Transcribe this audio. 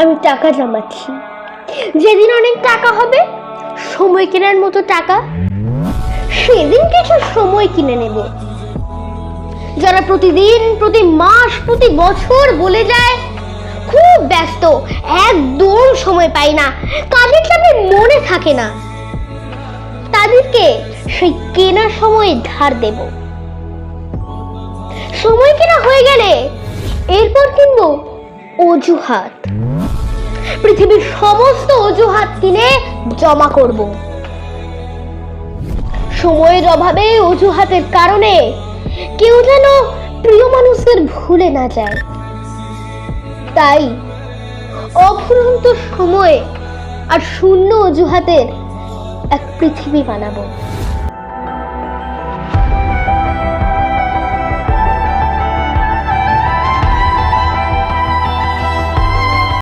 আমি টাকা জমাচ্ছি। যেদিন অনেক টাকা হবে, সময় কেনার মতো টাকা, সেদিন কিছু সময় কিনে নেব। যারা প্রতিদিন, প্রতি মাস, প্রতি বছর বলে যায়, খুব ব্যস্ত, একদম সময় পাই না কাজের চাপে মনে থাকে না। তাদেরকে সেই কেনা সময় ধার দেব। সময় কেনা হয়ে গেলে এরপর কিনবো অজুহাত। পৃথিবীর সমস্ত অজুহাত কিনে জমা করব। সময়ের অভাবে অজুহাতের কারণে কেউ যেন প্রিয় মানুষদের ভুলে না যায়। তাই অফুরন্ত সময় আর শূন্য অজুহাতের এক পৃথিবী বানাবো।